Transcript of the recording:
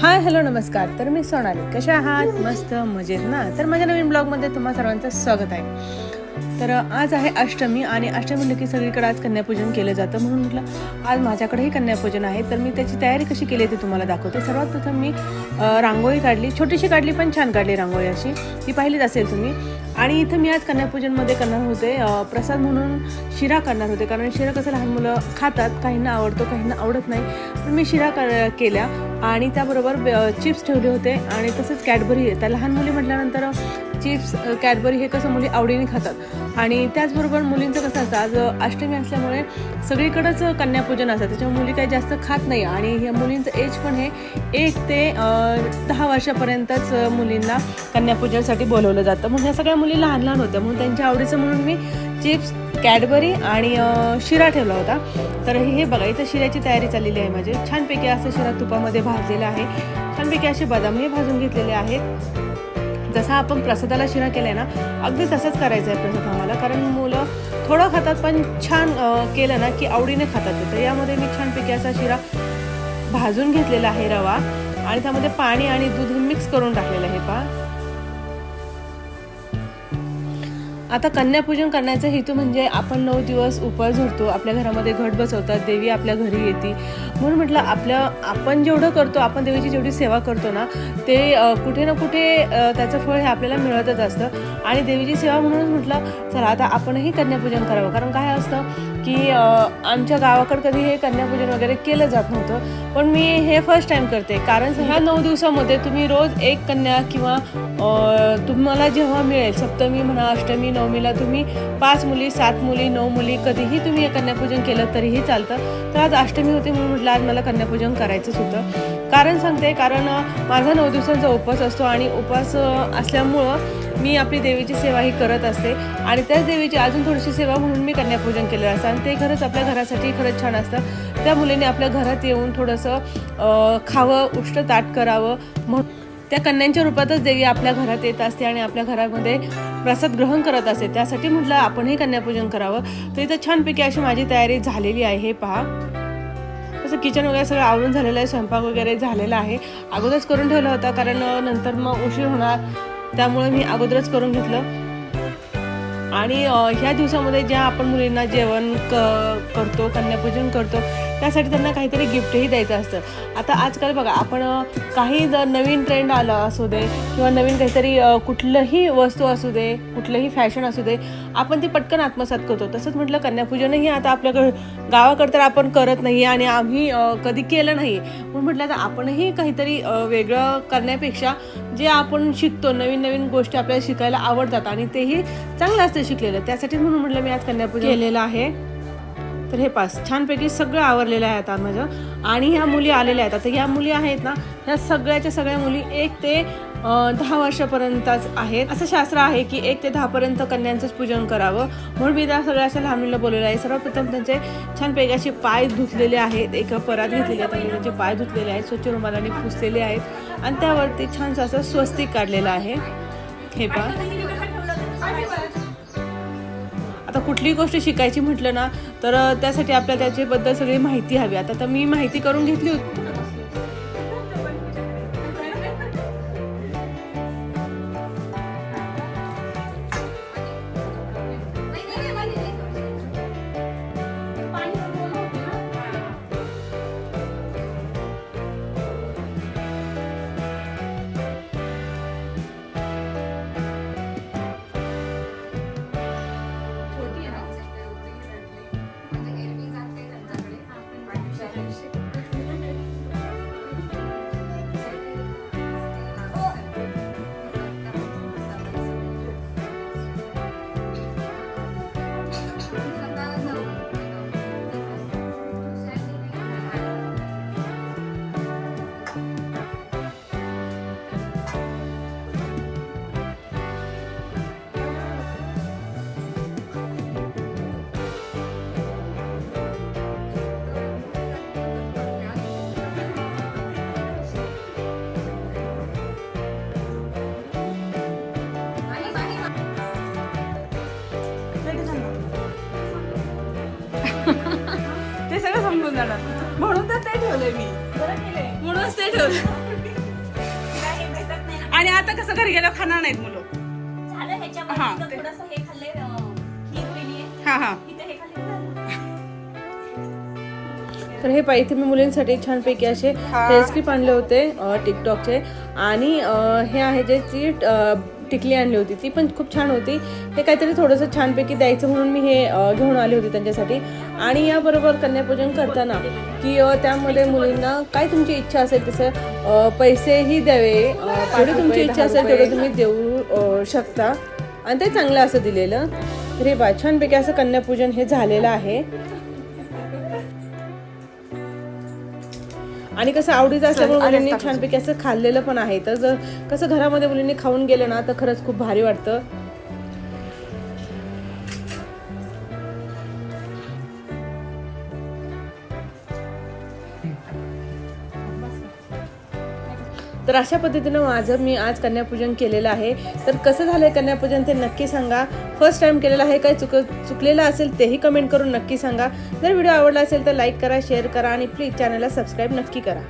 Hi hello नमस्कार. तर मी सोनाली. कशा आहात? मस्त मजेत ना? तर माझ्या नवीन ब्लॉगमध्ये तुम्हा सर्वांचं स्वागत आहे. तर आज आहे अष्टमी आणि अष्टमी म्हणलं की सगळीकडे आज कन्यापूजन केलं जातं. म्हणून म्हटलं आज माझ्याकडेही कन्यापूजन आहे. तर मी त्याची तयारी कशी केली ते तुम्हाला दाखवते. सर्वात प्रथम मी रांगोळी काढली. छोटीशी काढली पण छान काढली रांगोळी अशी. ती पाहिलीच असेल तुम्ही. आणि इथं मी आज कन्यापूजनमध्ये करणार होते प्रसाद म्हणून शिरा करणार होते. कारण शिरा कसं लहान मुलं खातात काहींना आवडतो काहींना आवडत नाही. पण मी शिरा कर केल्या. आणि त्याबरोबर चिप्स ठेवले होते. आणि तसंच कॅडबरी त्या लहान मुली म्हटल्यानंतर चिप्स कॅडबरी हे कसं मुली आवडीने खातात. आणि त्याचबरोबर मुलींचं कसं असतं आज अष्टमी असल्यामुळे सगळीकडंच कन्यापूजन असतं. त्याच्यामुळे मुली काही जास्त खात नाही आणि ह्या मुलींचं एज पण हे एक ते दहा वर्षापर्यंतच मुलींना कन्यापूजनासाठी बोलवलं जातं. म्हणून ह्या सगळ्या मुली लहान लहान होत्या. म्हणून त्यांच्या आवडीचं म्हणून मी चिप्स कॅडबरी आणि शिरा ठेवला होता. तर हे बघा इथं शिऱ्याची तयारी चाललेली आहे माझी. छानपैकी असं शिरा तुपामध्ये भाजलेला आहे. छानपैकी असे बदाम हे भाजून घेतलेले आहेत. जसा आपण प्रसादाला शिरा केला आहे ना अगदी तसंच करायचं आहे प्रसाद आम्हाला. कारण मुलं थोडं खातात पण छान केलं ना की आवडीने खातात. तर यामध्ये मी छानपैकी असा शिरा भाजून घेतलेला आहे रवा. आणि त्यामध्ये पाणी आणि दूध मिक्स करून टाकलेलं आहे पहा आता कन्यापूजन करण्याचा हेतू म्हणजे आपण नऊ दिवस उपवास धरतो आपल्या घरामध्ये घट बसवतात देवी आपल्या घरी येते. म्हणून म्हटलं आपल्या आपण जेवढं करतो आपण देवीची जेवढी सेवा करतो ना ते कुठे ना कुठे त्याचं फळ हे आपल्याला मिळतच असतं. आणि देवीची सेवा म्हणूनच म्हटलं चला आता आपणही कन्यापूजन करावं. कारण काय असतं की आमच्या गावाकडे कधी हे कन्यापूजन वगैरे केलं जात नव्हतं. पण मी हे फर्स्ट टाइम करते. कारण ह्या नऊ दिवसामध्ये तुम्ही रोज एक कन्या किंवा तुम्हाला जेव्हा मिळेल सप्तमी म्हणा अष्टमी नवमीला तुम्ही पाच मुली सात मुली नऊ मुली कधीही तुम्ही हे कन्यापूजन केलं तरीही चालतं. तर आज अष्टमी होती म्हणून म्हटलं आज मला कन्यापूजन करायचंच होतं कारण सांगते कारण माझा नऊ दिवसांचा उपवास असतो आणि उपवास असल्यामुळं मी आपली देवीची सेवा ही करत असते आणि त्याच देवीची अजून थोडीशी सेवा म्हणून मी कन्यापूजन केलेलं असतं. आणि ते खरंच आपल्या घरासाठी खरंच छान असतं. त्या मुलीने आपल्या घरात येऊन थोडंसं खावं उष्ट ताट करावं म्हणून त्या कन्यांच्या रूपातच देवी आपल्या घरात येत असते आणि आपल्या घरामध्ये प्रसाद ग्रहण करत असते. त्यासाठी म्हटलं आपणही कन्यापूजन करावं. तर इथं छानपैकी अशी माझी तयारी झालेली आहे. हे पहा. तसं किचन वगैरे सगळं आवरून झालेलं आहे. स्वयंपाक वगैरे झालेला आहे. अगोदरच करून ठेवला होता कारण नंतर मग उशीर होणार. त्यामुळे मी अगोदरच करून घेतलं. आणि ह्या दिवसामध्ये ज्या आपण मुलींना जेवण क करतो कन्यापूजन करतो त्यासाठी त्यांना काहीतरी गिफ्टही द्यायचं असतं. आता आजकाल बघा आपण काही जर नवीन ट्रेंड आलं असू दे किंवा नवीन काहीतरी कुठलंही वस्तू असू दे कुठलंही फॅशन असू दे आपण ती पटकन आत्मसात करतो. तसंच म्हटलं कन्यापूजनही आता आपल्याकडं गावाकडं तर आपण करत नाही आणि आम्ही कधी केलं नाही. म्हणून म्हटलं आता आपणही काहीतरी वेगळं करण्यापेक्षा जे आपण शिकतो नवीन नवीन गोष्टी आपल्याला शिकायला आवडतात आणि तेही चांगलं असतं शिकलेलं. त्यासाठी म्हणून म्हटलं मी आज कन्यापूजन केलेलं आहे. तर हे पास छानपैकी सगळं आवरलेलं आहे आता माझं. आणि ह्या मुली आलेल्या आहेत. आता ह्या मुली आहेत ना ह्या सगळ्याच्या सगळ्या मुली एक ते दहा वर्षापर्यंतच आहेत. असं शास्त्र आहे की एक ते दहापर्यंत कन्यांचंच पूजन करावं. म्हणून मी त्या सगळ्या अशा लहान मुलीला बोललेलं आहे. सर्वप्रथम त्यांचे छानपैकी असे पाय धुतलेले आहेत. एक परात घेतलेली आहे. त्यांनी त्यांचे पाय धुतलेले आहेत. स्वच्छ रुमालाने पुसलेले आहेत. आणि त्यावरती छानसं असं स्वस्तिक काढलेलं आहे. हे पहा. कुठलीही गोष्ट शिकायची म्हटलं ना तर त्यासाठी आपल्याला त्याच्याबद्दल सगळी माहिती हवी. आता तर मी माहिती करून घेतली होती. निघून जाणार म्हणून तर ते ठेवलंय मी. म्हणूनच ते ठेवलं आणि आता कसं घरी गेलं खाणार नाहीत मुलं. हा हा. तर हे पाहिजे इथे मी मुलींसाठी छानपैकी असे हा. रेसिपी आणले होते टिकटॉकचे. आणि हे आहे जे ती टिकली आणली होती. ती पण खूप छान होती. हे काहीतरी थोडंसं छानपैकी द्यायचं म्हणून मी हे घेऊन आले होते त्यांच्यासाठी. आणि याबरोबर कन्यापूजन करताना की त्यामध्ये मुलींना काय तुमची इच्छा असेल तसं पैसेही द्यावे जेवढी तुमची इच्छा असेल तेवढं तुम्ही देऊ शकता. आणि ते चांगलं असं दिलेलं. तर हे बा छानपैकी असं कन्यापूजन हे झालेलं आहे. आणि कसं आवडीचं असल्यामुळे मुलींनी. छानपैकी असं खाल्लेलं पण आहे तर जर कसं घरामध्ये मुलींनी खाऊन गेलं ना तर खरंच खूप भारी वाटतं तर अशा पद्धतीनं माझं मी आज कन्यापूजन केलेलं आहे. तर कसं झालंय कन्यापूजन ते नक्की सांगा. फर्स्ट टाईम केलेलं आहे काय चुक चुकलेलं असेल तेही कमेंट करून नक्की सांगा. जर व्हिडिओ आवडला असेल तर लाईक करा शेअर करा आणि प्लीज चॅनलला सबस्क्राईब नक्की करा.